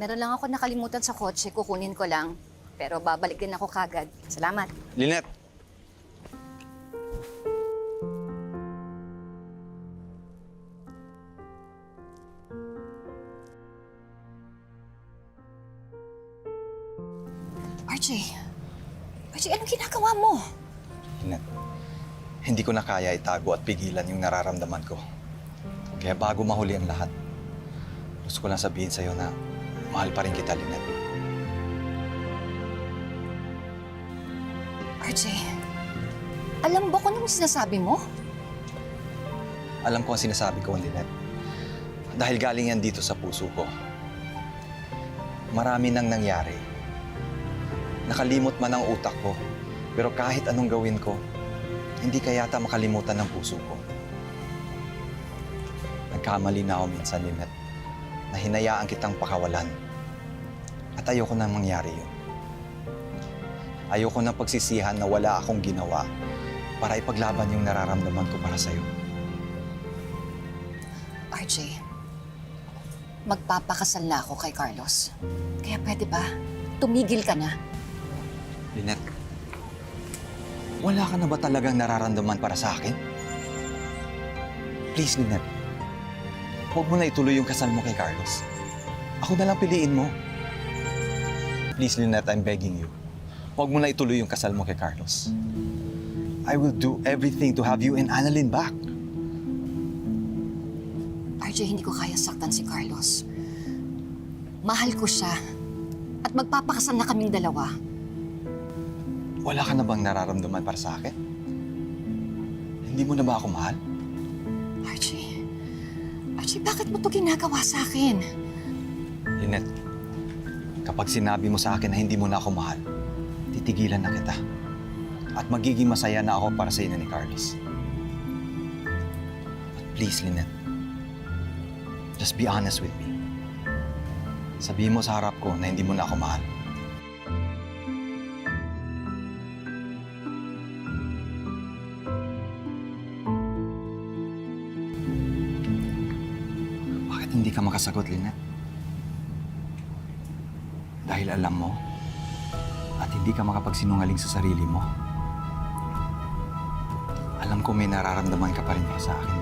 Meron lang ako nakalimutan sa kotse, kukunin ko lang. Pero babalik din ako kagad. Salamat. Lynette! RJ, RJ, anong ginagawa mo? Lynette, hindi ko na kaya itago at pigilan yung nararamdaman ko. Kaya bago mahuli ang lahat, gusto ko lang sabihin sa'yo na mahal pa rin kita, Lynette. RJ, alam ba kung anong sinasabi mo? Alam ko ang sinasabi ko, Lynette. Dahil galing yan dito sa puso ko. Marami nang nangyari. Nakalimot man ang utak ko. Pero kahit anong gawin ko, hindi kayata makalimutan ng puso ko. Nagkamali na ako minsan, Lynette, na hinayaan kitang pakawalan. At ayoko na mangyari yun. Ayoko na pagsisihan na wala akong ginawa para ipaglaban yung nararamdaman ko para sa'yo. RJ, magpapakasal na ako kay Carlos. Kaya pwede ba, tumigil ka na. Lynette, wala ka na ba talagang nararamdaman para sa akin? Please, Lynette. Huwag mo na ituloy yung kasal mo kay Carlos. Ako na lang piliin mo. Please, Lynette, I'm begging you. Huwag mo na ituloy yung kasal mo kay Carlos. I will do everything to have you and Annalyn back. RJ, hindi ko kaya saktan si Carlos. Mahal ko siya. At magpapakasal na kaming dalawa. Wala ka na bang nararamdaman para sa akin? Hindi mo na ba ako mahal? RJ, RJ, bakit mo to ginagawa sa akin? Lynette, kapag sinabi mo sa akin na hindi mo na ako mahal, titigilan na kita. At magiging masaya na ako para sa ina ni Carlos. But please, Lynette, just be honest with me. Sabihin mo sa harap ko na hindi mo na ako mahal. Hindi ka makasagot, Lynette? Dahil alam mo at hindi ka makapagsinungaling sa sarili mo. Alam ko may nararamdaman ka pa rin para sa akin.